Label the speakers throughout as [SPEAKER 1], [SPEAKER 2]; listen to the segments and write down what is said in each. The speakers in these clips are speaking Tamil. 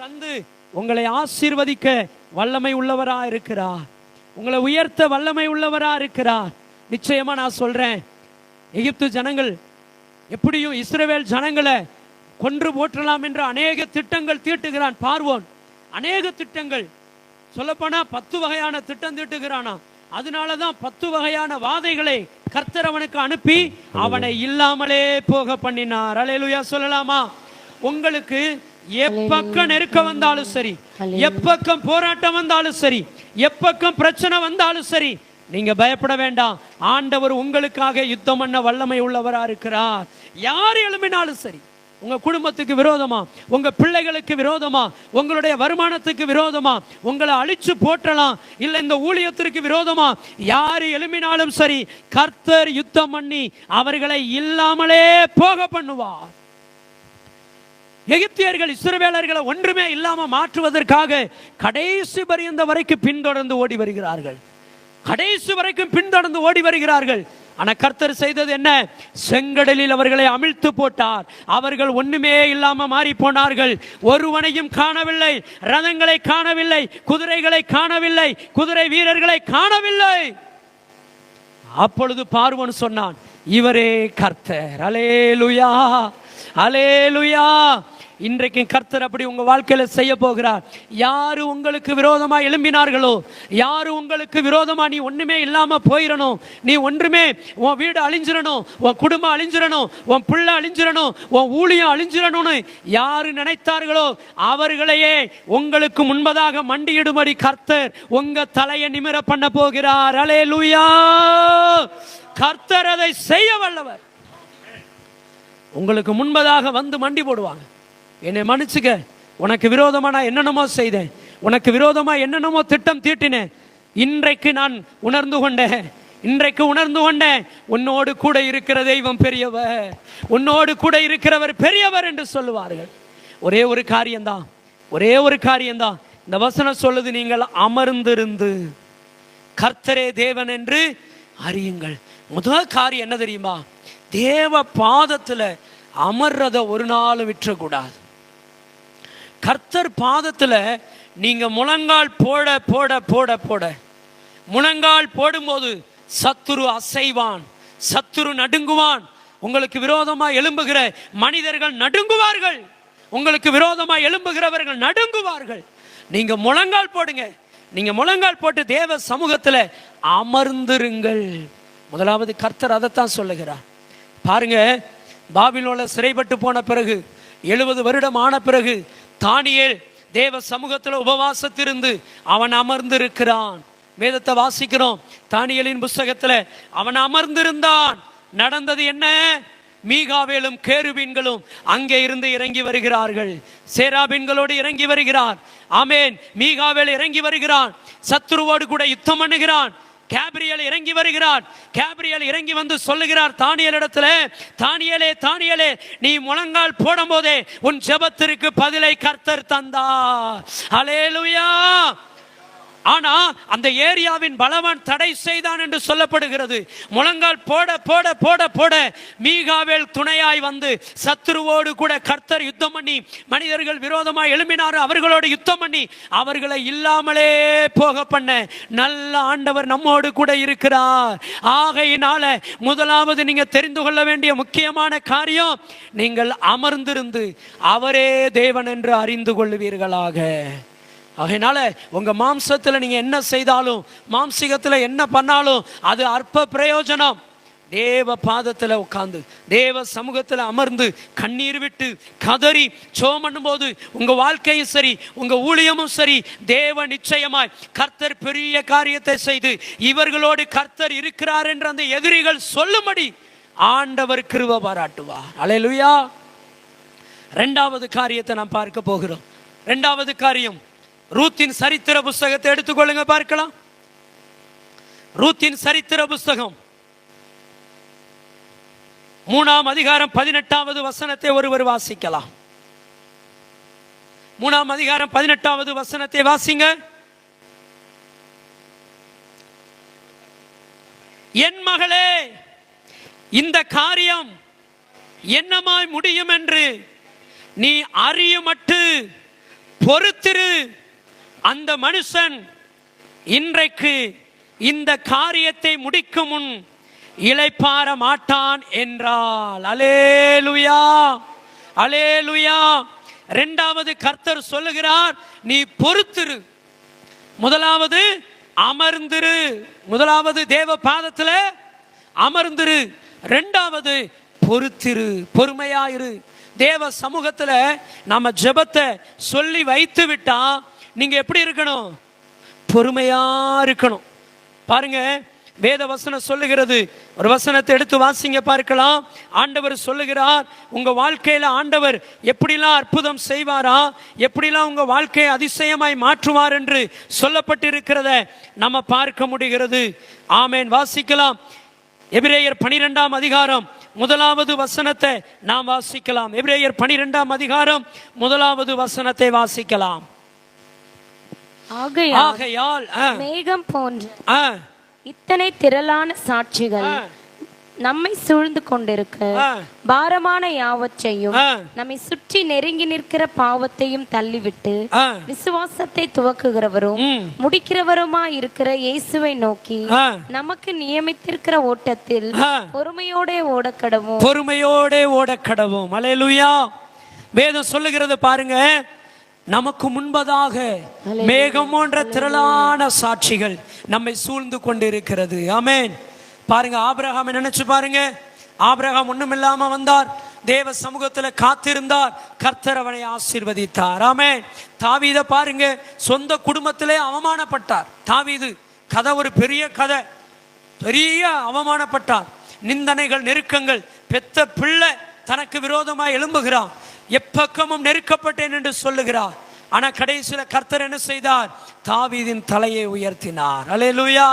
[SPEAKER 1] தந்து உங்களை ஆசீர்வதிக்க வல்லமை உள்ளவரா இருக்கிறார். உங்களை உயர்த்த வல்லமை உள்ளவரா இருக்கிறார். நிச்சயமா நான் சொல்றேன். எகிப்து ஜனங்கள் எப்படியும் இஸ்ரேவேல் ஜனங்களை கொன்று போற்றலாம் என்று அநேக திட்டங்கள் தீட்டுகிறான் பார்வோன். அநேக திட்டங்கள். சொல்லப்போனா பத்து வகையான திட்டம் தீட்டுகிறானா. அதனாலதான் பத்து வகையான வாதைகளை கர்த்தர் அவனுக்கு அனுப்பி அவனை இல்லாமலே போக பண்ணினார். அலையலுயா சொல்லலாமா? உங்களுக்கு எப்பக்கம் நெருக்க வந்தாலும் சரி எப்பக்கம் போராட்டம் வந்தாலும் சரி எப்பக்கம் பிரச்சனை வந்தாலும் சரி நீங்க பயப்பட வேண்டாம். ஆண்டவர் உங்களுக்காக யுத்தம் பண்ண வல்லமை உள்ளவரா இருக்கிறார். யார் எழுப்பினாலும் சரி உங்க குடும்பத்துக்கு விரோதமா உங்க பிள்ளைகளுக்கு விரோதமா உங்களுடைய வருமானத்துக்கு விரோதமா உங்களை அழிச்சு போற்றலாம் இல்ல இந்த ஊழியத்திற்கு விரோதமா யாரு எழுப்பினாலும் சரி கர்த்தர் யுத்தம் பண்ணி அவர்களை இல்லாமலே போக பண்ணுவார். எகிப்தியர்கள் இஸ்ரவேலர்களை ஒன்றுமே இல்லாமல் மாற்றுவதற்காக கடைசி பரியந்த வரைக்கும் பின்தொடர்ந்து ஓடி வருகிறார்கள். கடைசி வரைக்கும் பின்தொடர்ந்து ஓடி வருகிறார்கள். ஆனா கர்த்தர் செய்தது என்ன? செங்கடலில் அவர்களை அமிழ்த்து போட்டார். அவர்கள் ஒண்ணுமே இல்லாம மாறி போனார்கள். ஒருவனையும் காணவில்லை. ரதங்களை காணவில்லை. குதிரைகளை காணவில்லை. குதிரை வீரர்களை காணவில்லை. அப்பொழுது பார்வன் சொன்னான் இவரே கர்த்தர். அலேலுயா. அலேலுயா. இன்றைக்கு கர்த்தர் அப்படி உங்க வாழ்க்கையில செய்ய போகிறார். யாரு உங்களுக்கு விரோதமா எழும்பினார்களோ யாரு உங்களுக்கு விரோதமா நீ ஒண்ணுமே இல்லாம போயிடணும் நீ ஒன்றுமே உன் வீடு அழிஞ்சிடணும் உன் குடும்பம் அழிஞ்சிடணும் உன் பிள்ளை அழிஞ்சிடணும் உன் ஊழியம் அழிஞ்சிடணும்னு யாரு நினைத்தார்களோ அவர்களையே உங்களுக்கு முன்பதாக மண்டியிடும்படி கர்த்தர் உங்க தலையை நிமிர பண்ண போகிறார். அலே கர்த்தர் அதை செய்ய வல்லவர். உங்களுக்கு முன்பதாக வந்து மண்டி போடுவாங்க. என்னை மன்னிச்சுக்க. உனக்கு விரோதமாக நான் என்னென்னமோ செய்தேன். உனக்கு விரோதமாக என்னென்னமோ திட்டம் தீட்டினேன். இன்றைக்கு நான் உணர்ந்து கொண்டேன். இன்றைக்கு உணர்ந்து கொண்டேன். உன்னோடு கூட இருக்கிற தெய்வம் பெரியவர். உன்னோடு கூட இருக்கிறவர் பெரியவர் என்று சொல்லுவார்கள். ஒரே ஒரு காரியம்தான். ஒரே ஒரு காரியம்தான். இந்த வசனம் சொல்லுது நீங்கள் அமர்ந்திருந்து கர்த்தரே தேவன் என்று அறியுங்கள். முதல் காரியம் என்ன தெரியுமா? தேவ பாதத்தில் அமர்றத ஒரு நாள் விற்றக்கூடாது கர்த்தர் பாதத்தில் நீங்கள் முழங்கால் போட போட போட போட. முழங்கால் போடும்போது சத்துரு அசைவான் சத்துரு நடுங்குவான். உங்களுக்கு விரோதமாக எழும்புகிற மனிதர்கள் நடுங்குவார்கள். உங்களுக்கு விரோதமாக எழும்புகிறவர்கள் நடுங்குவார்கள். நீங்கள் முழங்கால் போடுங்க. நீங்கள் முழங்கால் போட்டு தேவ சமூகத்தில் அமர்ந்திருங்கள். முதலாவது கர்த்தர் அதைத்தான் சொல்லுகிறார். பாருங்க பாபிலோல சிறைப்பட்டு போன பிறகு எழுபது வருடம் ஆன பிறகு தானியல் தேவ சமூகத்தில் உபவாசத்திருந்து அவன் அமர்ந்திருக்கிறான். வேதத்தை வாசிக்கிறோம். தானியலின் புஸ்தகத்தில் அவன் அமர்ந்திருந்தான். நடந்தது என்ன? மீகாவேலும் கேருபீன்களும் அங்கே இருந்து இறங்கி வருகிறார்கள். சேராபீன்களோடு இறங்கி வருகிறார் ஆமேன். மீகாவேல் இறங்கி வருகிறான். சத்ருவோடு கூட யுத்தம் பண்ணுகிறான். கேப்ரியல் இறங்கி வருகிறார். கேப்ரியல் இறங்கி வந்து சொல்லுகிறார் தானியல் இடத்துல தானியலே தானியலே நீ முழங்கால் போடும் போதே உன் ஜெபத்திற்கு பதிலை கர்த்தர் தந்தா அலேலுயா ஆனா அந்த ஏரியாவின் பலவான் தடை செய்தான் என்று சொல்லப்படுகிறது. முழங்கால் போட போட போட போட மீகாவேல் துணையாய் வந்து சத்துருவோடு கூட கர்த்தர் யுத்தம் பண்ணி மனிதர்கள் விரோதமாக எழும்பினார் அவர்களோடு யுத்தம் பண்ணி அவர்களை இல்லாமலே போக பண்ண நல்ல ஆண்டவர் நம்மோடு கூட இருக்கிறார். ஆகையினால முதலாவது நீங்க தெரிந்து கொள்ள வேண்டிய முக்கியமான காரியம் நீங்கள் அமர்ந்திருந்து அவரே தேவன் என்று அறிந்து கொள்வீர்களாக. அதனால் உங்கள் மாம்சத்தில் நீங்கள் என்ன செய்தாலும் மாம்சிகத்தில் என்ன பண்ணாலும் அது அற்ப பிரயோஜனம். தேவ பாதத்தில் உட்காந்து தேவ சமூகத்தில் அமர்ந்து கண்ணீர் விட்டு கதறி சோமண்ணும் போது உங்கள் வாழ்க்கையும் சரி உங்கள் ஊழியமும் சரி தேவ நிச்சயமாய் கர்த்தர் பெரிய காரியத்தை செய்து இவர்களோடு கர்த்தர் இருக்கிறார் என்று அந்த எதிரிகள் சொல்லும்படி ஆண்டவர் கிருவ பாராட்டுவார். அலையலுயா ரெண்டாவது காரியத்தை நாம் பார்க்க போகிறோம். ரெண்டாவது காரியம் ரூத்தின் சரித்திர புஸ்தகத்தை எடுத்துக்கொள்ளுங்க பார்க்கலாம். ரூத்தின் சரித்திர புஸ்தகம். மூணாம் அதிகாரம் பதினெட்டாவது வசனத்தை ஒருவர் வாசிக்கலாம். மூணாம் அதிகாரம் பதினெட்டாவது வசனத்தை வாசிங்க. என் மகளே இந்த காரியம் என்னமாய் முடியும் என்று நீ அறியுமட்டு பொறுத்திரு. அந்த மனுஷன் இன்றைக்கு இந்த காரியத்தை முடிக்கும் முன் இளைப்பாற மாட்டான் என்றால். அலேலுயா அலேலுயா இரண்டாவது கர்த்தர் சொல்லுகிறார் நீ பொறுத்திரு. முதலாவது அமர்ந்திரு. முதலாவது தேவ பாதத்தில் அமர்ந்திரு. ரெண்டாவது பொறுத்திரு. பொறுமையாயிரு தேவ சமூகத்தில் நம்ம ஜெபத்தை சொல்லி வைத்து விட்டா நீங்க எப்படி இருக்கணும்? பொறுமையா இருக்கணும். பாருங்க வேத வசனம் சொல்லுகிறது. ஒரு வசனத்தை எடுத்து வாசிங்க பார்க்கலாம். ஆண்டவர் சொல்லுகிறார் உங்க வாழ்க்கையில ஆண்டவர் எப்படிலாம் அற்புதம் செய்வாரா? எப்படிலாம் உங்க வாழ்க்கையை அதிசயமாய் மாற்றுவார் என்று சொல்லப்பட்டிருக்கிறத நம்ம பார்க்க முடிகிறது. ஆமேன். வாசிக்கலாம். எபிரேயர் பனிரெண்டாம் அதிகாரம் முதலாவது வசனத்தை நாம் வாசிக்கலாம். எபிரேயர் பனிரெண்டாம் அதிகாரம் முதலாவது வசனத்தை வாசிக்கலாம்.
[SPEAKER 2] ஆகையால் மேகம் போன்ற இத்தனை திரளான சாட்சிகள் நம்மை சூழ்ந்து கொண்டிருக்க பாரமான யாவற்றையும் நம்மை சுற்றி நெருங்கி நிற்கிற பாவத்தையும் தள்ளிவிட்டு விசுவாசத்தை துவக்குகிறவரும் முடிக்கிறவருமா இருக்கிற இயேசுவை நோக்கி நமக்கு நியமித்திருக்கிற ஓட்டத்தில். பொறுமையோட ஓடக்கடவும்.
[SPEAKER 1] பொறுமையோடே ஓடக் கடவும் அலையலுயா. வேதம் சொல்லுகிறது பாருங்க. நமக்கு முன்பதாக மேகம் போன்ற திரளான சாட்சிகள் நம்மை சூழ்ந்து கொண்டிருக்கிறது. ஆமென். பாருங்க ஆபிரகாம் நினைச்சு பாருங்க? ஆபிரகாம் ஒண்ணும் இல்லாம வந்தார். தேவ சமூகத்துல காத்திருந்தார். கர்த்தர் அவனை ஆசீர்வதித்தார். ஆமென். தாவீத பாருங்க சொந்த குடும்பத்திலே அவமானப்பட்டார். தாவீது கதை ஒரு பெரிய கதை. பெரிய அவமானப்பட்டார். நிந்தனைகள் நெருக்கங்கள் பெத்த பிள்ளை தனக்கு விரோதமாய் எழும்புகிறான். எப்பக்கமும் நெருக்கப்பட்டேன் என்று சொல்லுகிறார். ஆனால் கடைசியில் கர்த்தர் என்ன செய்தார்? தாவீதின் தலையை உயர்த்தினார். அல்லேலூயா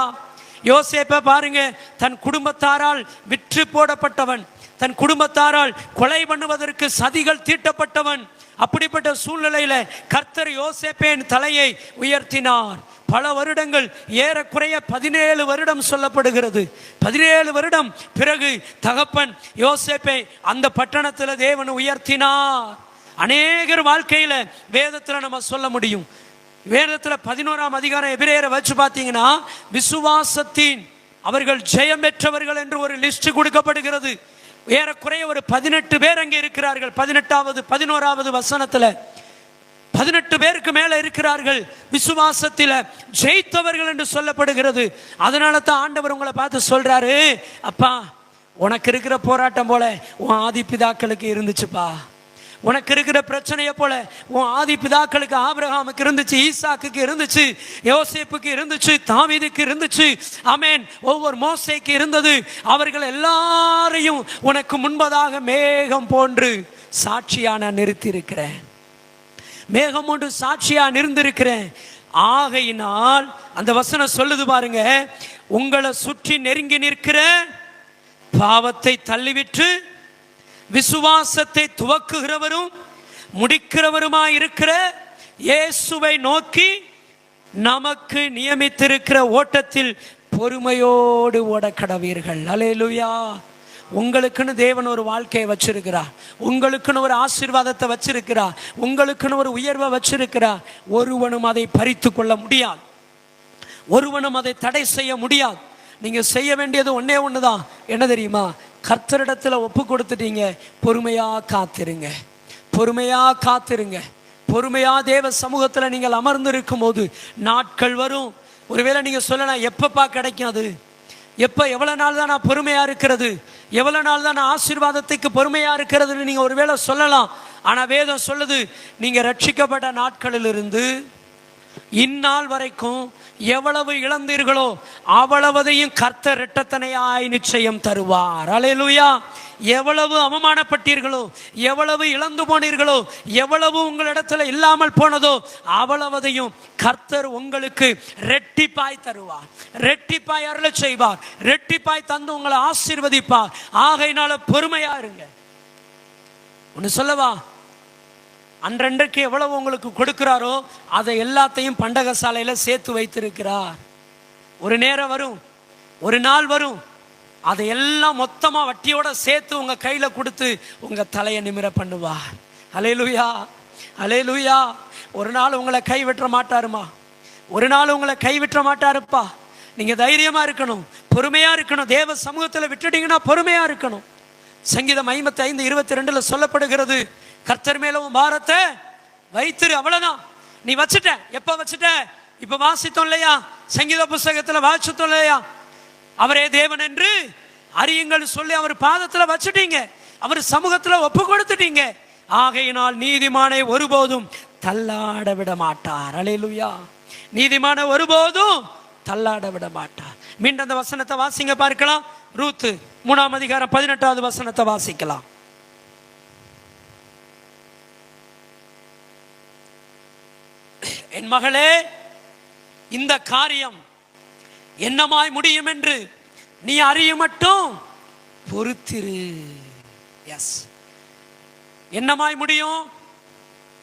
[SPEAKER 1] யோசேப்பை பாருங்க தன் குடும்பத்தாரால் விற்று போடப்பட்டவன் தன் குடும்பத்தாரால் கொலை பண்ணுவதற்கு சதிகள் தீட்டப்பட்டவன். அப்படிப்பட்ட சூழ்நிலையில கர்த்தர் யோசேப்பேன் தலையை உயர்த்தினார். பல வருடங்கள் ஏறக்குறைய பதினேழு வருடம் சொல்லப்படுகிறது. பதினேழு வருடம் பிறகு தகப்பன் யோசேப்பை அந்த பட்டணத்தில் தேவன் உயர்த்தினார். அநேகர் வாழ்க்கையில வேதத்துல நம்ம சொல்ல முடியும். வேதத்துல பதினோராம் அதிகாரம் எபிரேயரை வச்சு பார்த்தீங்கன்னா விசுவாசத்தின் அவர்கள் ஜெயம் பெற்றவர்கள் என்று ஒரு லிஸ்ட் கொடுக்கப்படுகிறது. ஏறக்குறைய ஒரு பதினெட்டு பேர் அங்கே இருக்கிறார்கள். பதினெட்டாவது பதினோராவது வசனத்துல. பதினெட்டு பேருக்கு மேல இருக்கிறார்கள். விசுவாசத்தில ஜெயித்தவர்கள் என்று சொல்லப்படுகிறது. அதனால தான் ஆண்டவர் உங்களை பார்த்து சொல்றாரு அப்பா உனக்கு இருக்கிற போராட்டம் போல உன் ஆதி பிதாக்களுக்கு இருந்துச்சுப்பா. உனக்கு இருக்கிற பிரச்சனையை போல உன் ஆதி பிதாக்களுக்கு ஆபிரகாமுக்கு இருந்துச்சு ஈசாக்குக்கு இருந்துச்சு யோசேப்புக்கு இருந்துச்சு தாவீதுக்கு இருந்துச்சு. அமேன் ஒவ்வொரு மோசைக்கு இருந்தது. அவர்கள் எல்லாரையும் உனக்கு முன்பதாக மேகம் போன்று சாட்சியான நிறுத்தி இருக்கிறேன் மேகம் ஒன்று சாட்சியா நிறந்திருக்கிறேன் ஆகையினால் அந்த வசனம் சொல்லுது பாருங்க உங்களை சுற்றி நெருங்கி நிற்கிற பாவத்தை தள்ளிவிட்டு விசுவாசத்தை துவக்குகிறவரும் முடிக்கிறவருமாய் இருக்கிற இயேசுவை நோக்கி நமக்கு நியமித்திருக்கிற ஓட்டத்தில் பொறுமையோடு ஓட கடவீர்கள் அலேலுயா உங்களுக்குன்னு தேவன் ஒரு வாழ்க்கையை வச்சிருக்கிறா உங்களுக்குன்னு ஒரு ஆசீர்வாதத்தை வச்சிருக்கிறா உங்களுக்குன்னு ஒரு உயர்வை வச்சிருக்கிறா ஒருவனும் அதை பறித்து கொள்ள முடியாது. ஒருவனும் அதை தடை செய்ய முடியாது. நீங்க செய்ய வேண்டியது ஒண்ணே ஒண்ணுதான். என்ன தெரியுமா? கர்த்தரிடத்துல ஒப்பு கொடுத்துட்டீங்க. பொறுமையா காத்திருங்க. பொறுமையா காத்திருங்க. பொறுமையா தேவ சமூகத்துல நீங்கள் அமர்ந்திருக்கும் போது நாட்கள் வரும். ஒருவேளை நீங்க சொல்லலாம் எப்பப்பா கிடைக்கும் அது? எப்போ எவ்வளோ நாள் தான் நான் பொறுமையாக இருக்கிறது? எவ்வளோ நாள் தான் நான் ஆசீர்வாதத்துக்கு பொறுமையாக இருக்கிறதுன்னு நீங்கள் ஒருவேளை சொல்லலாம். ஆனால் வேதம் சொல்லுது நீங்கள் ரட்சிக்கப்பட்ட நாட்களிலிருந்து இந்நாள் வரைக்கும் எவ்வளவு இழந்தீர்களோ அவ்வளவதையும் கர்த்தர் இரட்டத்தனையாய் நிச்சயம் தருவார். அலையலுயா எவ்வளவு அவமானப்பட்டீர்களோ எவ்வளவு இழந்து போனீர்களோ எவ்வளவு உங்களிடத்துல இல்லாமல் போனதோ அவ்வளவதையும் கர்த்தர் உங்களுக்கு ரெட்டிப்பாய் தருவார். ரெட்டிப்பாய் அருள செய்வார். ரெட்டிப்பாய் தந்து உங்களை ஆசீர்வதிப்பார். ஆகையினால பொறுமையா இருங்க. ஒன்று சொல்லவா? அன்றன்றைக்கு எவ்வளவு உங்களுக்கு கொடுக்கிறாரோ அதை எல்லாத்தையும் பண்டக சாலையில் சேர்த்து வைத்திருக்கிறார். ஒரு நேரம் வரும் ஒரு நாள் வரும் அதை எல்லாம் மொத்தமாக வட்டியோட சேர்த்து உங்கள் கையில் கொடுத்து உங்கள் தலையை நிமிர பண்ணுவார். அலே லூயா ஒரு நாள் உங்களை கைவிட்ட மாட்டாருமா? ஒரு நாள் உங்களை கைவிட்ட மாட்டாருப்பா? நீங்கள் தைரியமாக இருக்கணும் பொறுமையாக இருக்கணும். தேவ சமூகத்தில் விட்டுட்டீங்கன்னா பொறுமையாக இருக்கணும். சங்கீதம் ஐம்பத்தி ஐந்து இருபத்தி ரெண்டில் சொல்லப்படுகிறது கர்த்தர் மேல உன் பாரத்தை வைத்திரு அவ்வளவுதான். நீ வச்சுட்ட. எப்ப வச்சுட்ட? இப்ப வாசித்தோம் இல்லையா? சங்கீத புஸ்தகத்துல வாசித்தோம் இல்லையா? அவரே தேவன் என்று அறியுங்கள் சொல்லி அவர் பாதத்துல வச்சுட்டீங்க. அவர் சமூகத்துல ஒப்பு கொடுத்துட்டீங்க. ஆகையினால் நீதிமானை ஒருபோதும் தள்ளாட விட மாட்டார். அலையிலுயா. நீதிமான ஒருபோதும் தள்ளாட விட மாட்டார். மீண்டும் அந்த வசனத்தை வாசிங்க பார்க்கலாம். ரூத்து மூணாம் அதிகாரம் பதினெட்டாவது வசனத்தை வாசிக்கலாம். என் மகளே இந்த காரியம் என்னமாய் முடியும் என்று நீ அறிய மட்டும் பொறுத்திரு. எஸ் என்னமாய் முடியும்?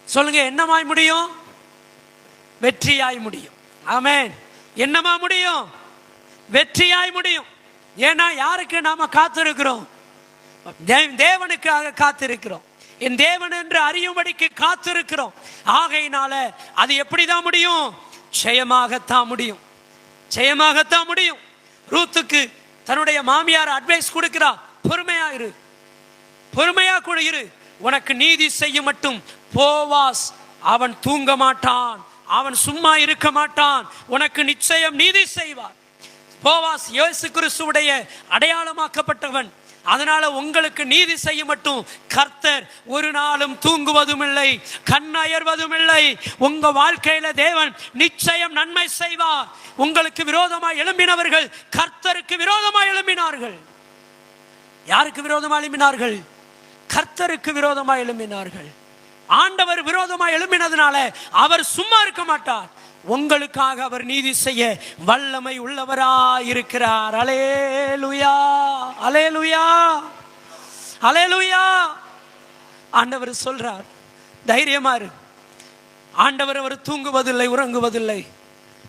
[SPEAKER 1] சொல்லுங்க என்னமாய் முடியும்? வெற்றியாய் முடியும். ஆமேன் என்னமா முடியும்? வெற்றியாய் முடியும். ஏன்னா யாருக்கு நாம காத்திருக்கிறோம்? தேவனுக்காக காத்திருக்கிறோம். என் தேவன் என்று அறியும்படிக்கு காத்திருக்கிறோம். ஆகையினால அது எப்படிதான் முடியும்? ஜெயமாகத்தான் முடியும். ஜெயமாகத்தான் முடியும். ரூத்துக்கு தன்னுடைய மாமியார் அட்வைஸ் கொடுக்கிறா பொறுமையா இரு. பொறுமையா கூட இரு. உனக்கு நீதி செய்ய மட்டும். போவாஸ். அவன் தூங்க மாட்டான். அவன் சும்மா இருக்க மாட்டான். உனக்கு நிச்சயம் நீதி செய்வார். போவாஸ் இயேசு கிறிஸ்துவுடைய அடையாளமாக்கப்பட்டவன். அதனால உங்களுக்கு நீதி செய்ய மட்டும். கர்த்தர் ஒரு நாளும் தூங்குவதும் இல்லை கண்ணயர்வதும் இல்லை உங்க வாழ்க்கையில தேவன் நிச்சயம் நன்மை செய்வார். உங்களுக்கு விரோதமாக எழும்பினவர்கள் கர்த்தருக்கு விரோதமாக எழும்பினார்கள். யாருக்கு விரோதமாக எழும்பினார்கள்? கர்த்தருக்கு விரோதமாக எழும்பினார்கள். ஆண்டவர் விரோதமாக எழும்பினதுனால அவர் சும்மா இருக்க மாட்டார். உங்களுக்காக அவர் நீதி செய்ய வல்லமை உள்ளவராய் இருக்கிறார். Hallelujah hallelujah hallelujah. ஆண்டவர் சொல்றார் தைரியமா இரு. ஆண்டவர் அவர் தூங்குவதில்லை உறங்குவதில்லை.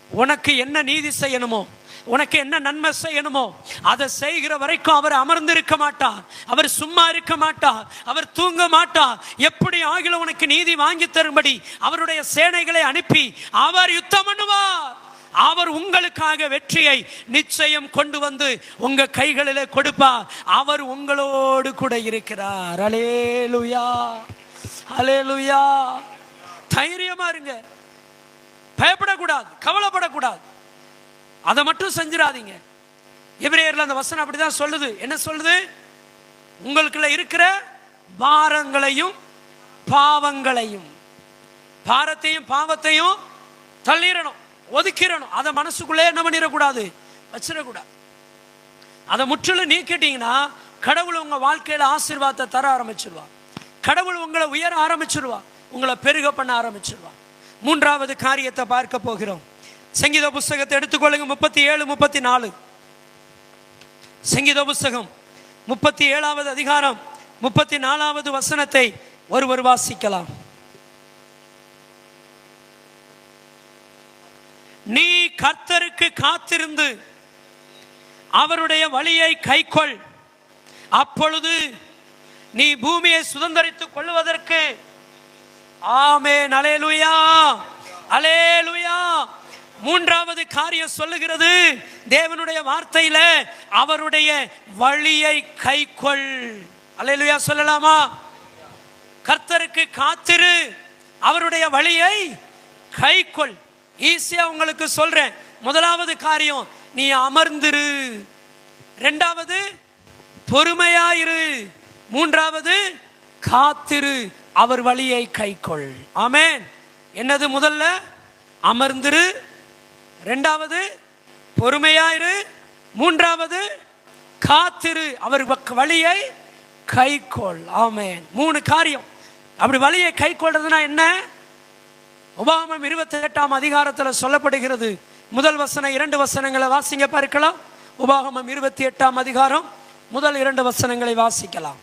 [SPEAKER 1] உனக்கு என்ன நீதி செய்யணுமோ உனக்கு என்ன நன்மை செய்யணுமோ அதை செய்கிற வரைக்கும் அவர் அமர்ந்திருக்க மாட்டார். அவர் சும்மா இருக்க மாட்டார். அவர் தூங்க மாட்டார். எப்படி ஆகிலும் உனக்கு நீதி வாங்கி தரும்படி அவருடைய சேனைகளை அனுப்பி அவர் யுத்தம் பண்ணுவார். அவர் உங்களுக்காக வெற்றியை நிச்சயம் கொண்டு வந்து உங்க கைகளில் கொடுப்பார். அவர் உங்களோடு கூட இருக்கிறார். அலேலுயா அலேலுயா தைரியமா இருங்க. பயப்படக்கூடாது. கவலைப்படக்கூடாது. அதை மட்டும் செஞ்சிடாதீங்க. எபிரேயர்ல அந்த வசனம் அப்படிதான் சொல்லுது. என்ன சொல்லுது? உங்களுக்குள்ள இருக்கிற பாரங்களையும் பாவங்களையும் பாரத்தையும் பாவத்தையும் தள்ளிடணும் ஒதுக்கிடணும். அதை மனசுக்குள்ளே என்ன பண்ணிடக்கூடாது? வச்சிடக்கூடாது. அதை முற்றிலும் நீக்கிட்டீங்கன்னா கடவுள் உங்க வாழ்க்கையில ஆசீர்வாதத்தை தர ஆரம்பிச்சிருவா கடவுள் உங்களை உயர ஆரம்பிச்சிருவா உங்களை பெருக பண்ண ஆரம்பிச்சிருவா மூன்றாவது காரியத்தை பார்க்க போகிறோம். சங்கீத புஸ்தகத்தை எடுத்துக்கொள்ளுங்க. முப்பத்தி ஏழு முப்பத்தி நாலு சங்கீத புஸ்தகம். முப்பத்தி ஏழாவது அதிகாரம். முப்பத்தி நாலாவது வசனத்தை ஒருவர் வாசிக்கலாம். நீ கர்த்தருக்கு காத்திருந்து அவருடைய வழியை கைக்கொள். அப்பொழுது நீ பூமியை சுதந்திரித்துக் கொள்வதற்கு ஆமே அலேலுயா. அலேலுயா. மூன்றாவது காரியம் சொல்லுகிறது. தேவனுடைய வார்த்தையில அவருடைய வழியை கைக்கொள். அலேலுயா சொல்லலாமா? கர்த்தருக்கு காத்திரு. அவருடைய வழியை கைக்கொள். ஈஸியா உங்களுக்கு சொல்றேன். முதலாவது காரியம் நீ அமர்ந்திரு. ரெண்டாவது பொறுமையாயிரு. மூன்றாவது காத்திரு. அவர் வழியை கைக்கொள். ஆமேன். என்னது முதல்ல? அமர்ந்திரு. ரெண்டாவது பொறுமையாயிரு. மூன்றாவது காத்திரு. அவர் வக்- வழியை கைக்கொள். ஆமேன். மூணு காரியம். அப்படி வழியை கைக்கொள்றதுனா என்ன? உபாகமம் இருபத்தி எட்டாம் அதிகாரத்தில் சொல்லப்படுகிறது. முதல் வசனம் இரண்டு வசனங்களை வாசிங்க பார்க்கலாம். உபாகமம் இருபத்தி எட்டாம் அதிகாரம் முதல் இரண்டு வசனங்களை வாசிக்கலாம்.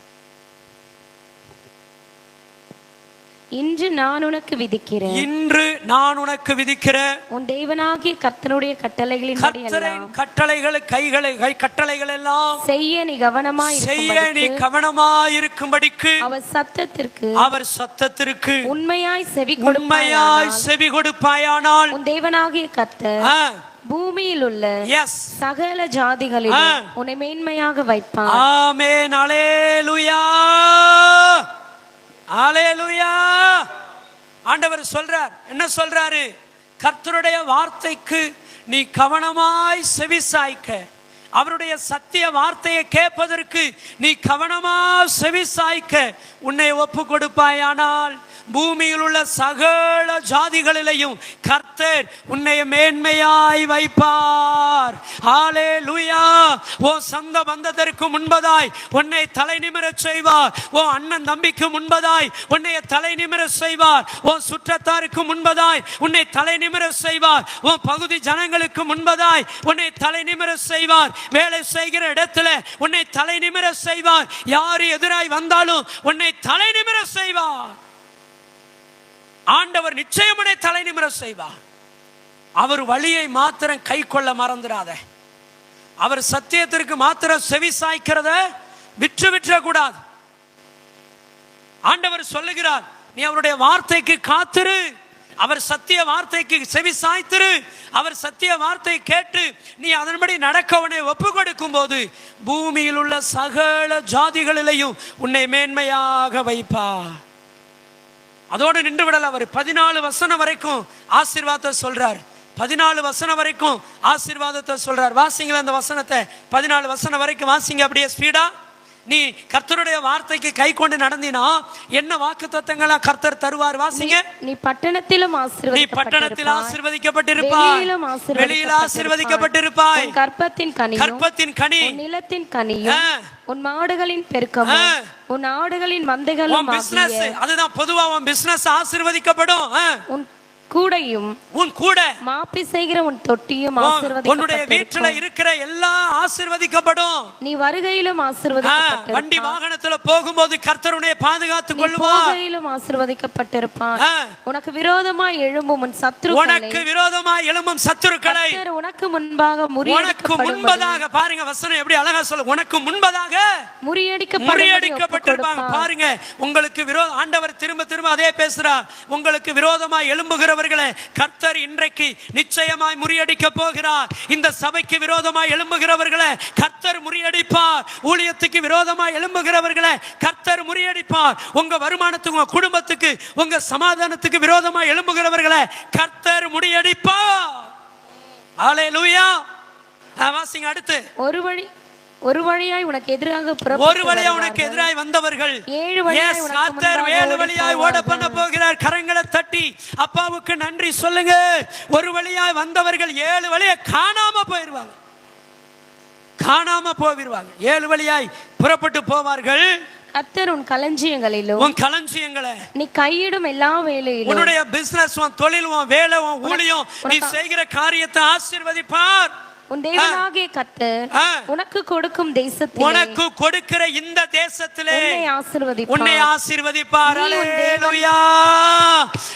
[SPEAKER 2] இன்று நான் உனக்கு விதிக்கிறேன்.
[SPEAKER 1] இன்று நான் உனக்கு விதிக்கிற
[SPEAKER 2] உன் தேவனாகிய கர்த்தனுடைய கட்டளைகளின்
[SPEAKER 1] கர்த்தரின் கட்டளைகள் கைகளை கை கட்டளைகள் எல்லாம்
[SPEAKER 2] செய்ய நீ கவனமாய்
[SPEAKER 1] செய்ய நீ கவனமாயிருக்கும்படிக்கு
[SPEAKER 2] அவர் சத்தத்திற்கு
[SPEAKER 1] அவர் சத்தத்திற்கு
[SPEAKER 2] உண்மையாய் செவி
[SPEAKER 1] உண்மையாய் செவி கொடுப்பாயானால்
[SPEAKER 2] உன் தேவனாகிய கர்த்தர் பூமியில் உள்ள
[SPEAKER 1] எஸ்
[SPEAKER 2] சகல ஜாதிகளிலும்
[SPEAKER 1] ஆ.
[SPEAKER 2] உன்னை மேன்மையாக வைப்பார்.
[SPEAKER 1] ஆமென் அலேலுயா அலேலுயா ஆண்டவர் சொல்றார் என்ன சொல்றாரு? கர்த்தருடைய வார்த்தைக்கு நீ கவனமாய் செவிசாய்க்க. அவருடைய சத்திய வார்த்தையை கேட்பதற்கு நீ கவனமா செவிசாய்க்க. உன்னை ஒப்பு கொடுப்பாயானால் பூமியில் உள்ள சகல ஜாதிகளிலையும் கர்த்தர் உன்னை மேன்மையாய் வைப்பார். ஆலே லூயா ஓ சந்த பந்தத்திற்கு முன்பதாய் உன்னை தலை நிமிர செய்வார். ஓ அண்ணன் தம்பிக்கு முன்பதாய் உன்னை தலை நிமிர செய்வார். ஓ சுற்றத்தாருக்கு முன்பதாய் உன்னை தலை நிமிர செய்வார். ஓ பகுதி ஜனங்களுக்கு முன்பதாய் உன்னை தலை நிமிர செய்வார். வேலை செய்கிற இடத்துல உன்னை தலை நிமிர செய்வார். யார் எதிராய் வந்தாலும் உன்னை தலை நிமிர செய்வார். ஆண்டவர் நிச்சயம் தலை நிமிர செய்வார் அவர் வழியை மாத்திரம் கை கொள்ள மறந்துடாத. அவர் சத்தியத்திற்கு மாத்திரம் செவி சாய்க்கிறத விற்று விற்ற கூடாது ஆண்டவர் சொல்லுகிறார் நீ அவருடைய வார்த்தைக்கு காத்திரு. அவர் சத்திய வார்த்தைக்கு செவி சாய்த்திரு. அவர் சத்திய வார்த்தை கேட்டு நீ அதன்படி நடக்க உன்னை ஒப்பு கொடுக்கும் போது பூமியில் உள்ள சகல ஜாதிகளிலையும் உன்னை மேன்மையாக வைப்பார். அதோடு நின்று விடல அவர். பதினாலு வசனம் வரைக்கும் ஆசீர்வாதத்தை சொல்றார். பதினாலு வசனம் வரைக்கும் ஆசீர்வாதத்தை சொல்றார். வாசிங்களா அந்த வசனத்தை. பதினாலு வசனம் வரைக்கும் வாசிங்க அப்படியே ஸ்பீடா. நீ கர்த்தருடைய வார்த்தைக்கு கை கொண்டு நடந்தினா என்ன வாக்கு தத்தங்களா கர்த்தர் தருவார்? வாசிங்க.
[SPEAKER 2] நீ பட்டணத்திலும்
[SPEAKER 1] நீ பட்டணத்தில்
[SPEAKER 2] ஆசீர்வதிக்கப்பட்டிருப்பாய்.
[SPEAKER 1] வெளியில் ஆசீர்வதிக்கப்பட்டிருப்பாய்.
[SPEAKER 2] கற்பத்தின் கனியும்
[SPEAKER 1] கற்பத்தின் கனி.
[SPEAKER 2] உன் நிலத்தின் கனியும்
[SPEAKER 1] ஆ.
[SPEAKER 2] உன் மாடுகளின் பெருக்கமும்
[SPEAKER 1] ஆ.
[SPEAKER 2] உன் ஆடுகளின் மந்தைகளும்
[SPEAKER 1] பிசினஸ் அதுதான் பொதுவா உன் பிசினஸ் ஆசீர்வதிக்கப்படும்.
[SPEAKER 2] உன் கூடையும்
[SPEAKER 1] உன் கூட
[SPEAKER 2] மாப்பி செய்கிற உன் தொட்டியும்
[SPEAKER 1] உன்- உன்னுடைய வீட்டுல இருக்கிற எல்லாம் ஆசீர்வதிக்கப்படும்.
[SPEAKER 2] நீ வருகையிலும் ஆசீர்வதிக்கப்பட்டிருப்பாய்.
[SPEAKER 1] வண்டி வாகனத்துல போகும்போது கர்த்தருடைய பாதுகாத்துக்
[SPEAKER 2] நீ
[SPEAKER 1] கொள்ளுவார்
[SPEAKER 2] போகையிலும் ஆசீர்வதிக்கப்பட்டிருப்பாய். உனக்கு விரோதமாய் எழும்பும் உன் சத்துருக்களை.
[SPEAKER 1] உனக்கு விரோதமா எழும்பும் சத்துருக்களை.
[SPEAKER 2] உனக்கு முன்பாக
[SPEAKER 1] உனக்கு முன்பதாக பாருங்க வசனம் எப்படி அழகா சொல்ல உனக்கு முன்பதாக முறியடிக்கப்பட்டிருப்பாங்க. பாருங்க உங்களுக்கு விரோத ஆண்டவர் திரும்ப திரும்ப அதே பேசுறார். உங்களுக்கு விரோதமாய் எழும்புகிறவர்களை கர்த்தர் இன்றைக்கு நிச்சயமாய் முறியடிக்க போகிறார். இந்த சபைக்கு விரோதமாய் எழும்புகிறவர்களை கர்த்தர் முறியடிப்பார். ஊழியத்துக்கு விரோதமாய் எழும்புகிறவர்களை கர்த்தர் முறியடிப்பார். உங்க வருமானத்துக்கு உங்க குடும்பத்துக்கு உங்க சமாதானத்துக்கு விரோதமாய் எழும்புகிறவர்களை கர்த்தர் முறியடிப்பார். ஹalleluya வாசிங்க அடுத்து.
[SPEAKER 2] ஒரு வழி ஒரு வழியாய் உனக்கு எதிராக
[SPEAKER 1] ஒரு வழியா
[SPEAKER 2] வருவார்கள்.
[SPEAKER 1] உனக்கு எதிராய் வந்தவர்கள்.
[SPEAKER 2] ஏழு வழியாய்
[SPEAKER 1] கர்த்தர் ஏழு வழியாய் ஓட. பண்ண போகிறார்? கரங்களை தட்டி அப்பாவுக்கு நன்றி சொல்லுங்க. ஒரு வழியாய் வந்தவர்கள் ஏழு வழியை காணாம போயிருவாங்க காணாம போவிடுவாங்க ஏழு வழியாய் புறப்பட்டு போவார்கள்.
[SPEAKER 2] கர்த்தர் உன் களஞ்சியங்களிலும்
[SPEAKER 1] உன் களஞ்சியங்களை
[SPEAKER 2] நீ கையிடும் எல்லா வேலையிலும்
[SPEAKER 1] உன்னுடைய பிசினஸ் உன் தொழில் உன் வேலை உன் ஊழியம் நீ செய்கிற காரியத்தை ஆசீர்வதிப்பார்.
[SPEAKER 2] உன் தேவனாகிய கர்த்தர்
[SPEAKER 1] ஆ.
[SPEAKER 2] உனக்கு கொடுக்கும் தேசத்தில்
[SPEAKER 1] உனக்கு கொடுக்கிற இந்த தேசத்திலே
[SPEAKER 2] உன்னை ஆசீர்வதிப்பார்.
[SPEAKER 1] உன்னை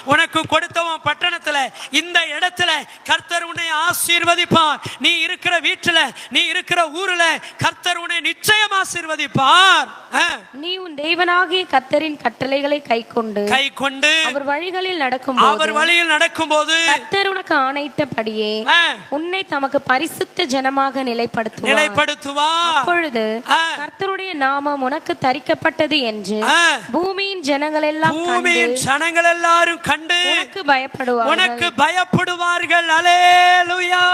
[SPEAKER 1] உனக்கு கொடுத்தவன் பட்டணத்துல இந்த இடத்துல கர்த்தர் உன்னை ஆசீர்வதிப்பார். நீ இருக்கிற வீட்டுல நீ இருக்கிற ஊர்ல கர்த்தர் உன்னை நிச்சயம் ஆசீர்வதிப்பார்.
[SPEAKER 2] நீ உன் தேவனாகிய கர்த்தரின் கட்டளைகளை கைக்கொண்டு
[SPEAKER 1] கை கொண்டு
[SPEAKER 2] அவர் வழிகளில் நடக்கும்
[SPEAKER 1] அவர் வழியில் நடக்கும்போது
[SPEAKER 2] கர்த்தர் உனக்கு ஆணையிட்டபடியே உன்னை தமக்கு பரிசுத்த ஜனமாக நிலைப்படுத்துவார்.
[SPEAKER 1] நிலைப்படுத்துவார்.
[SPEAKER 2] அப்பொழுது. கர்த்தருடைய நாமம் உனக்கு தரிக்கப்பட்டது என்று பூமியின் ஜனங்கள் எல்லாம்
[SPEAKER 1] பூமியின் ஜனங்கள் எல்லாரும் கண்டு
[SPEAKER 2] உனக்கு பயப்படுவார்கள்.
[SPEAKER 1] உனக்கு பயப்படுவார்கள். அலேலுயா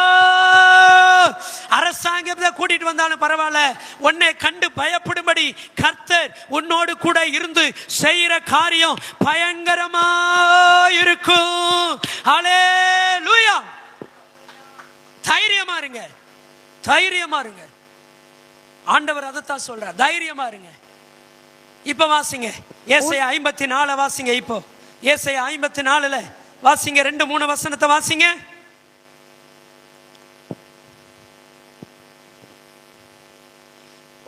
[SPEAKER 1] அரசாங்கத்தை கூட்டிட்டு வந்தாலும் பரவாயில்ல. உன்னை கண்டு பயப்படும்படி கர்த்தர் உன்னோடு கூட இருந்து செய்யற காரியம் பயங்கரமா இருக்கும். அலேலுயா தைரியமா இருங்க. தைரியமா இருங்க. ஆண்டவர் அதைத்தான் சொல்றார். தைரியமா இருங்க. இப்ப வாசிங்க. ஏசையா ஐம்பத்தி நாலு வாசிங்க இப்போ. ஏசையா ஐம்பத்தி நாலுல வாசிங்க. ரெண்டு மூணு வசனத்தை வாசிங்க.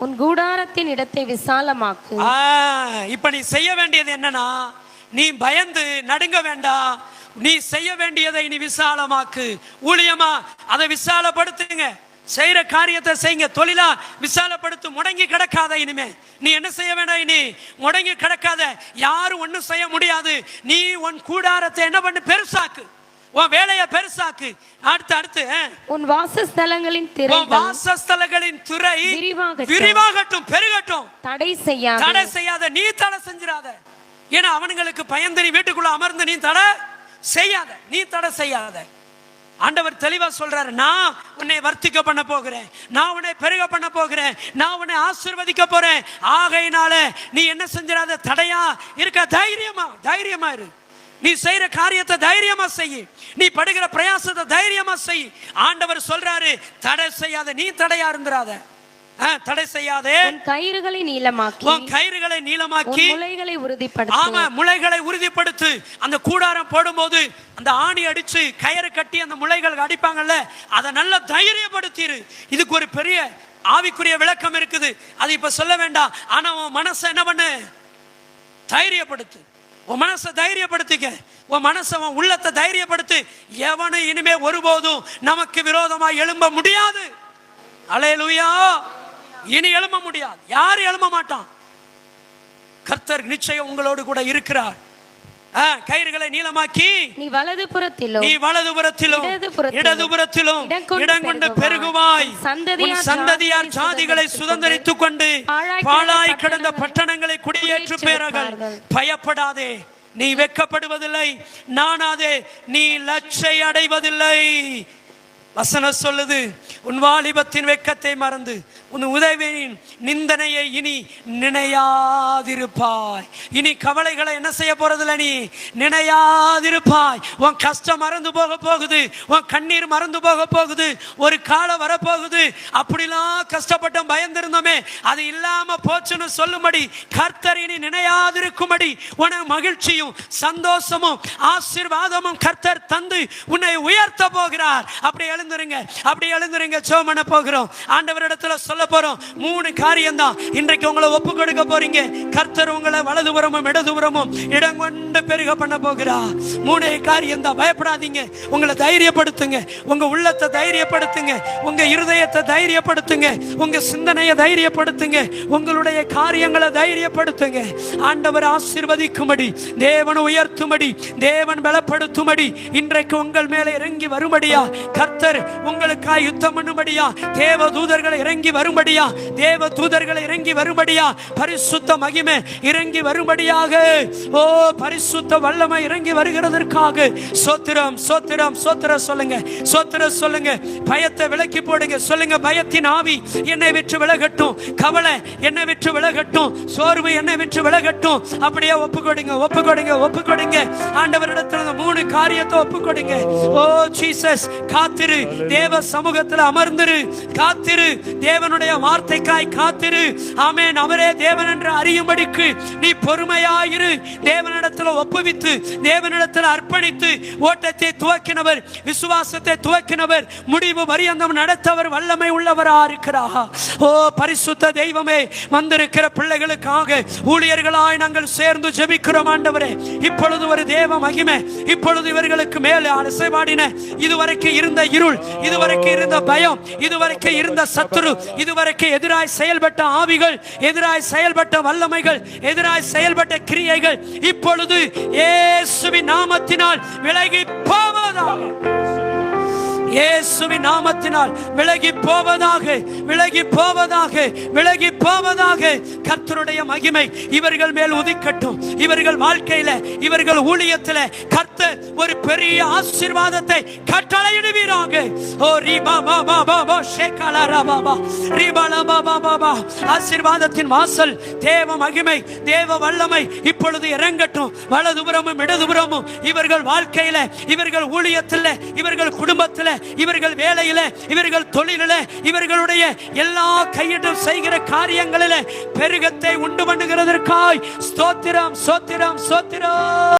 [SPEAKER 2] உன் கூடாரத்தின் இடத்தை விசாலமாக்கு.
[SPEAKER 1] இப்ப நீ செய்ய வேண்டியது என்னன்னா நீ பயந்து நடுங்க வேண்டாம். நீ செய்ய வேண்டியதை நீ விசாலமாக்கு. ஊழியமா அதை விசாலப்படுத்துங்க. செய்யற காரியத்தை செய்யுங்க. தொழிலா விசாலப்படுத்து முடங்கி கிடக்காத இனிமே. நீ என்ன செய்ய வேண்டாம் இனி? முடங்கி கிடக்காத. யாரும் ஒண்ணும் செய்ய முடியாது. நீ உன் கூடாரத்தை என்ன பண்ணு? பெருசாக்கு. உன் வேலையை பெருசாக்கு. அடுத்து அடுத்து
[SPEAKER 2] உன் வாசஸ்தலங்களின் திரைகள்
[SPEAKER 1] வாசஸ்தலங்களின் துறை
[SPEAKER 2] விரிவாகட்டும்.
[SPEAKER 1] விரிவாகட்டும் பெருகட்டும்.
[SPEAKER 2] தடை செய்யாத.
[SPEAKER 1] தடை செய்யாத. நீ தடை செஞ்சிடாத. ஏன்னா அவனுங்களுக்கு பயந்து நீ வீட்டுக்குள்ள அமர்ந்து நீ தடை செய்யாத நீ தடை செய்யாத. ஆண்டவர் தெளிவா சொல்றாரு நான் உன்னை வர்த்திக்க பண்ண போகிறேன் நான் உன்னை பெருக பண்ண போகிறேன் நான் உன்னை ஆசீர்வதிக்க போறேன். ஆகையினால நீ என்ன செஞ்சிடாத தடையா இருக்க தைரியமா தைரியமா இரு. நீ செய்யற காரியத்தை தைரியமா செய். நீ படுகிற பிரயாசத்தை தைரியமா செய். ஆண்டவர் சொல்றாரு தடை செய்யாத நீ தடையா இருந்துடாத தடை செய்யாதே.
[SPEAKER 2] கயிறுகளை நீளமாக்கி
[SPEAKER 1] உன் கயிறுகளை நீளமாக்கி
[SPEAKER 2] முளைகளை
[SPEAKER 1] ஆமா
[SPEAKER 2] உறுதிப்படுத்து
[SPEAKER 1] முளைகளை உறுதிப்படுத்து. அந்த கூடாரம் போடும்போது அந்த ஆணி அடிச்சு கயிறு கட்டி அந்த முளைகள் அடிப்பாங்கல்ல அதை நல்லா தைரியப்படுத்திரு. இதுக்கு ஒரு பெரிய ஆவிக்குரிய விளக்கம் இருக்குது. அது இப்ப சொல்ல வேண்டாம். ஆனா உன் மனசை என்ன பண்ணு? தைரியப்படுத்து. உன் மனசை தைரியப்படுத்திக்க. உன் மனசை உன் உள்ளத்தை தைரியப்படுத்து. எவனும் இனிமே ஒருபோதும் நமக்கு விரோதமா எழும்ப முடியாது. அலையலுயா! இனி எழும்ப முடியாது. யாரும் எழும்ப மாட்டான்? கர்த்தர் நிச்சயம் உங்களோடு கூட இருக்கிறார். கயிறுகளை நீளமாக்கி.
[SPEAKER 2] நீ வலது புறத்திலோ
[SPEAKER 1] நீ
[SPEAKER 2] இடதுபுறத்திலும்
[SPEAKER 1] இடதுபுறத்திலும்
[SPEAKER 2] இடம் கொண்டு
[SPEAKER 1] இடம் கொண்டு
[SPEAKER 2] பெருகுவாய். சந்ததியார் ஜாதிகளை
[SPEAKER 1] ஜாதிகளை சுதந்தரித்துக் கொண்டு
[SPEAKER 2] பாழாய் கிடந்த பட்டணங்களை
[SPEAKER 1] குடியேற்று
[SPEAKER 2] குடியேற்றிருப்பார்கள்.
[SPEAKER 1] பயப்படாதே. நீ வெட்கப்படுவதில்லை நானாதே நீ லட்சை அடைவதில்லை. வசனம் சொல்லுது உன் வாலிபத்தின் வெட்கத்தை மறந்து உன் உதவியின் நிந்தனையை இனி நினையாதிருப்பாய். இனி கவலைகளை என்ன செய்ய போறதில்ல நீ? நினையாதிருப்பாய். உன் கஷ்டம் மறந்து போக போகுது. உன் கண்ணீர் மறந்து போக போகுது. ஒரு காலம் வரப்போகுது. அப்படிலாம் கஷ்டப்பட்டோம் பயந்திருந்தோமே. அது இல்லாம போச்சுன்னு சொல்லும்படி கர்த்தர் இனி நினையாதிருக்கும்படி உனக்கு மகிழ்ச்சியும் சந்தோஷமும் ஆசீர்வாதமும் கர்த்தர் தந்து உன்னை உயர்த்த போகிறார். அப்படி எழுந்துருங்க. அப்படி எழுந்துருங்க. சோமன போகிறோம். ஆண்டவரிடத்துல சொல்ல போறோம் மூணு காரியம் தான் இன்றைக்கு உங்களை ஒப்பு கொடுக்க போறீங்க. கர்த்தர் உங்களை வலதுபுறமும் இடதுபுறமும் இடம் கொண்டு பெருக பண்ண போகிறா. மூணு காரியம் தான் பயப்படாதீங்க. உங்களை தைரியப்படுத்துங்க. உங்க உள்ளத்தை தைரியப்படுத்துங்க. உங்க இருதயத்தை தைரியப்படுத்துங்க. உங்க சிந்தனையை தைரியப்படுத்துங்க. உங்களுடைய காரியங்களை தைரியப்படுத்துங்க. ஆண்டவர் ஆசிர்வதிக்கும்படி தேவன் உயர்த்தும்படி தேவன் பலப்படுத்தும்படி இன்றைக்கு உங்கள் மேலே இறங்கி வரும்படியா? கர்த்தர் உங்களுக்காய் யுத்தம் பண்ணும்படியா? தேவ தூதர்கள் இறங்கி வரும்படியா? தேவ தூதர்களை இறங்கி வரும்படியா? பரிசுத்த மகிமை இறங்கி வரும்படியாக. ஓ பரிசுத்த வல்லமை இறங்கி வருகிறதற்காக. சோத்திரம் சோத்திரம் சோத்திர சொல்லுங்க சோத்திர சொல்லுங்க. பயத்தை விலக்கி போடுங்க சொல்லுங்க பயத்தின் ஆவி என்னை விற்று விலகட்டும். கவலை என்னை விற்று விலகட்டும். சோர்வு என்னை விற்று விலகட்டும். அப்படியே ஒப்பு கொடுங்க ஒப்பு கொடுங்க ஒப்பு கொடுங்க ஆண்டவரிடத்துல மூணு காரியத்தை ஒப்பு கொடுங்க ஓ ஜீசஸ் காத்திரு. தேவ சமூகத்தில் அமர்ந்திரு. காத்திரு. தேவன் தேவனுடைய வார்த்தைக்காய் காத்திரு. ஆமென். அவரே தேவன் என்று அறியும்படிக்கு நீ பொறுமையாயிரு. தேவனிடத்தில் ஒப்புவித்து தேவனிடத்தில் அர்ப்பணித்து ஓட்டத்தை துவக்கினவர் விசுவாசத்தை துவக்கினவர் முடிவு பரியந்தம் நடத்தவர் வல்லமை உள்ளவரா இருக்கிறாக ஓ பரிசுத்த தெய்வமே வந்திருக்கிற பிள்ளைகளுக்காக ஊழியர்களாய் நாங்கள் சேர்ந்து ஜெபிக்கிறோம் ஆண்டவரே. இப்பொழுது ஒரு தேவ மகிமை இப்பொழுது இவர்களுக்கு மேலே அசைவாடின இதுவரைக்கும் இருந்த இருள் இதுவரைக்கும் இருந்த பயம் இதுவரைக்கும் இருந்த சத்துரு இதுவரைக்கும் எதிராய் செயல்பட்ட ஆவிகள் எதிராய் செயல்பட்ட வல்லமைகள் எதிராய் செயல்பட்ட கிரியைகள் இப்பொழுது இயேசுவின் நாமத்தினால் விலகி போவதாக. இயேசுவின் நாமத்தினால் விலகி போவதாக விலகி போவதாக விலகி போவதாக கர்த்தருடைய மகிமை இவர்கள் மேல் உதிக்கட்டும். இவர்கள் வாழ்க்கையில இவர்கள் ஊழியத்துல கர்த்த ஒரு பெரிய ஆசீர்வாதத்தை கட்டளையிடுவீராக. ஓ ரீபா பா பா பா பா ஷேகாலா ரா பா பா. ரீபா லா பா பா பா பா. ஆசீர்வாதத்தின் வாசல் தேவ மகிமை தேவ வல்லமை இப்பொழுது இறங்கட்டும். வலதுபுறமும் இடதுபுறமும் இவர்கள் வாழ்க்கையில இவர்கள் ஊழியத்தில் இவர்கள் குடும்பத்தில் இவர்கள் வேலையில இவர்கள் தொழிலில இவர்களுடைய எல்லா கையிடும் செய்கிற காரியங்களில பெருகத்தை உண்டு பண்ணுகிறதற்காய் ஸ்தோத்திரம் ஸ்தோத்திரம் ஸ்தோத்திரம்.